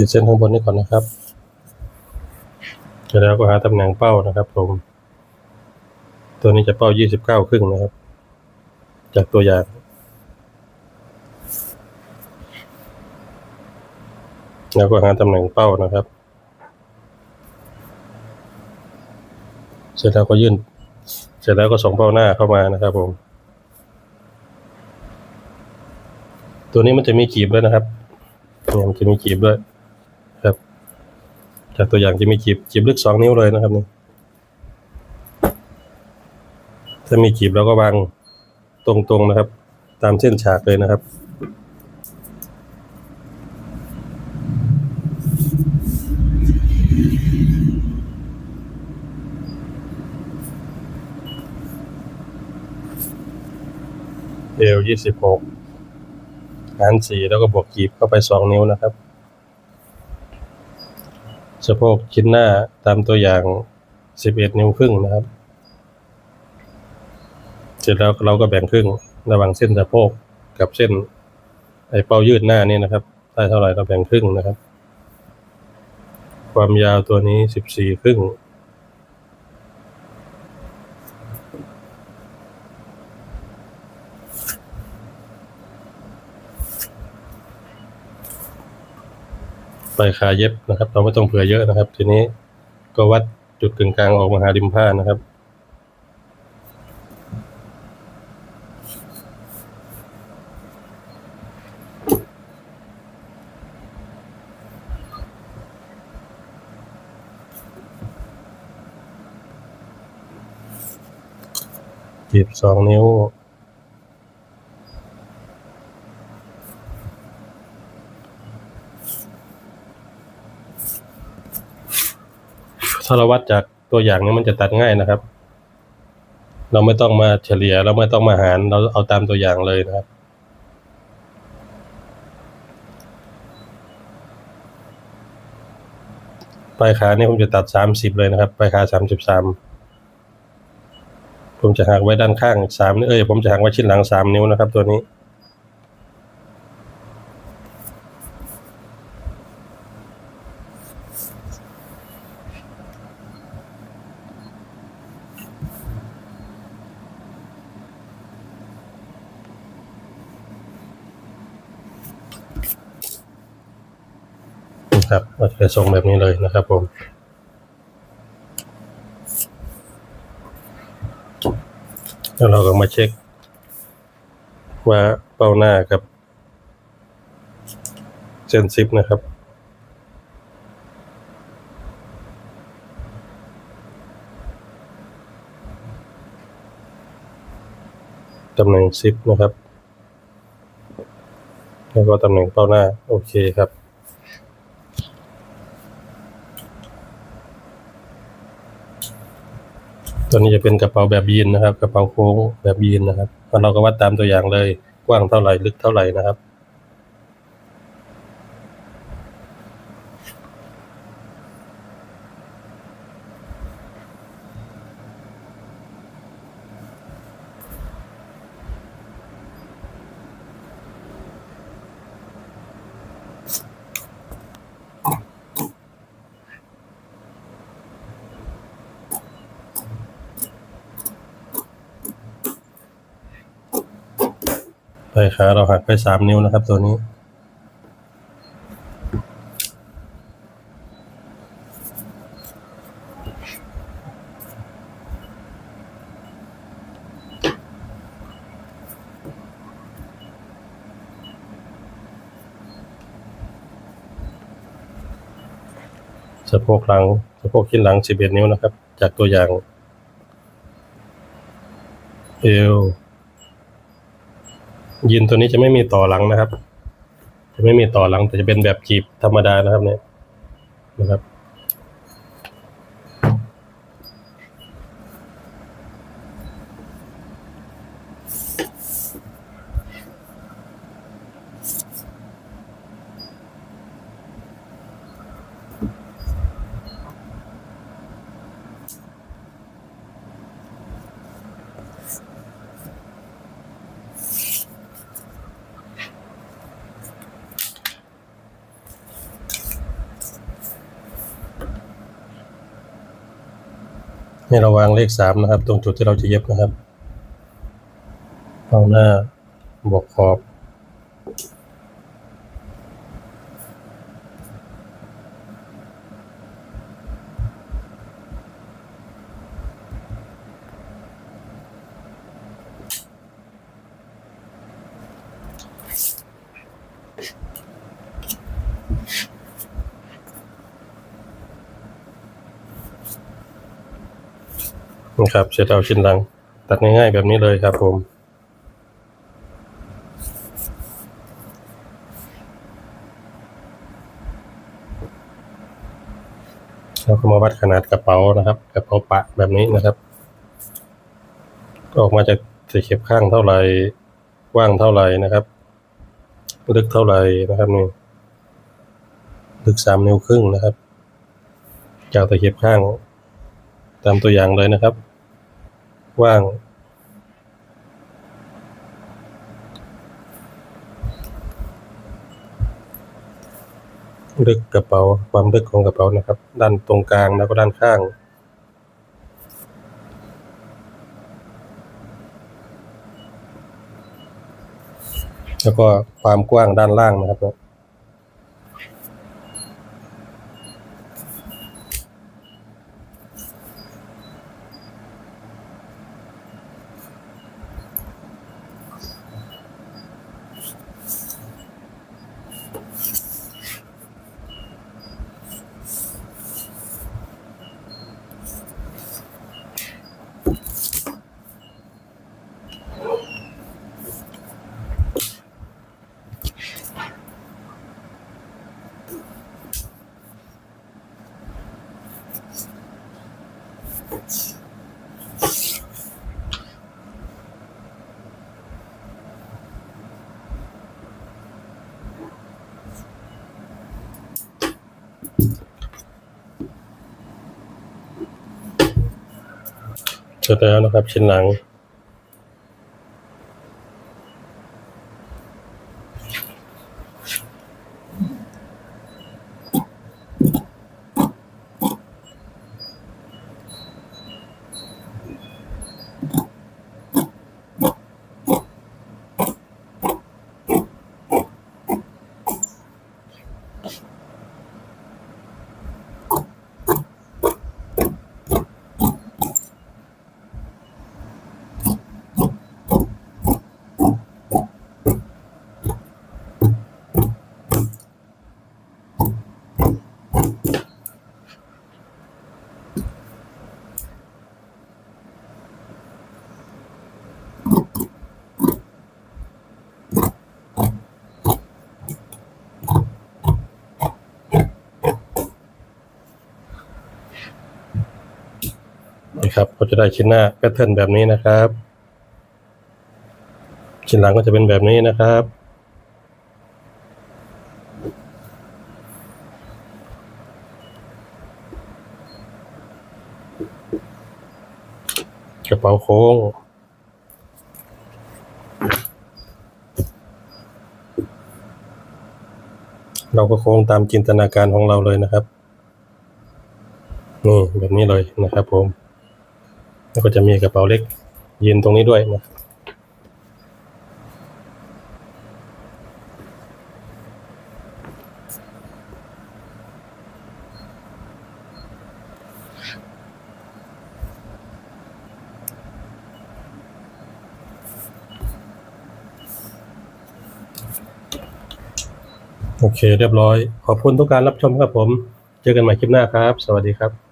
ขีดเส้นข้างบนนี้ก่อนนะครับเสร็จแล้วก็หาตำแหน่งเป้านะครับ ผม ตัวนี้จะเป้ายี่สิบเก้าครึ่งนะครับ จากตัวอย่างแล้วก็หาตำแหน่งเป้านะครับ เสร็จแล้วก็ยื่น เสร็จแล้วก็ส่งเป้าหน้าเข้ามานะครับ ผม ตัวนี้มันจะมีกีบด้วยนะครับยมันจะมีกีบด้วย จากตัวอย่างจะมีกีบกีบลึกสองนิ้วเลยนะครับนี่ถ้ามีกีบเราก็วางตรงๆนะครับ ตามเส้นฉากเลยนะครับเอวยี่สิบหกหารสี่แล้วก็บวกกีบเข้าไปสองนิ้วนะครับ สะโพกชิ้นหน้าตามตัวอย่างสิบเอ็ดนิ้วครึ่งนะครับ เสร็จแล้วเราก็แบ่งครึ่งระหว่างเส้นสะโพกกับเส้นไอ้เป้ายืดหน้านี่นะครับ ได้เท่าไหร่เราแบ่งครึ่งนะครับ ความยาวตัวนี้สิบสี่ครึ่ง ปลายขาเย็บนะครับ เราไม่ต้องเผื่อเยอะนะครับ ทีนี้ก็วัดจุดกึ่งกลางออกมาหาริมผ้านะครับจีบสองนิ้ว ถ้าเราวัดจากตัวอย่างนี้มันจะตัดง่ายนะครับ เราไม่ต้องมาเฉลี่ย เราไม่ต้องมาหาร เราเอาตามตัวอย่างเลยนะครับ ปลายขาเนี่ยผมจะตัดสามสิบเลยนะครับ ปลายขาสามสิบสามผมจะหักไว้ด้านข้างสามเอ้ยผมจะหักไว้ชิ้นหลังสามนิ้วนะครับ ตัวนี้ นะครับเราจะส่งแบบนี้เลยนะครับผมแล้วเราก็มาเช็ค ว่าเป้าหน้ากับเส้นซิปนะครับตำแหน่งซิปนะครับ แล้วก็ตำแหน่งเป้าหน้า โอเคครับ ตัวนี้จะเป็นกระเป๋าแบบยีนนะครับ กระเป๋าโค้งแบบยีนนะครับเราก็วัดตามตัวอย่างเลยกว้างเท่าไหร่ลึกเท่าไหร่นะครับ ปลายขาเราหักไปสามนิ้วนะครับ ตัวนี้ สะโพกหลัง สะโพกชิ้นหลังสิบเอ็ดนิ้วนะครับ จากตัวอย่าง เอว ยินตัวนี้จะไม่มีต่อหลังนะครับ จะไม่มีต่อหลังแต่จะเป็นแบบจีบธรรมดานะครับเนี่ยนะครับ ให้เราวางเลขสามนะครับ ตรงจุดที่เราจะเย็บนะครับเอาหน้าบวกขอบ นะครับเสร็จเอาชิ้นหลัง ตัดง่ายๆแบบนี้เลยครับผมเราก็มาวัดขนาดกระเป๋านะครับ กระเป๋าปะแบบนี้นะครับ ออกมาจากตะเข็บข้างเท่าไหร่กว้างเท่าไหร่นะครับ ลึกเท่าไหร่นะครับนี่ลึกสามนิ้วครึ่งนะครับ จากตะเข็บข้าง ตามตัวอย่างเลยนะครับ ว้าง ลึกกระเป๋าความลึกของกระเป๋านะครับ ด้านตรงกลางแล้วก็ด้านข้างแล้วก็ความกว้างด้านล่างนะครับ เสร็จแล้วนะครับ ชิ้นหลัง นะครับ ก็จะได้ชิ้นหน้าแพทเทิร์นแบบนี้นะครับ ชิ้นหลังก็จะเป็นแบบนี้นะครับ กระเป๋าโค้งเราก็โค้งตามจินตนาการของเราเลยนะครับ นี่แบบนี้เลยนะครับผม แล้วก็จะมีกระเป๋าเล็กยืนตรงนี้ด้วยนะโอเค เรียบร้อย ขอบคุณทุกการรับชมครับผม เจอกันใหม่คลิปหน้าครับ สวัสดีครับ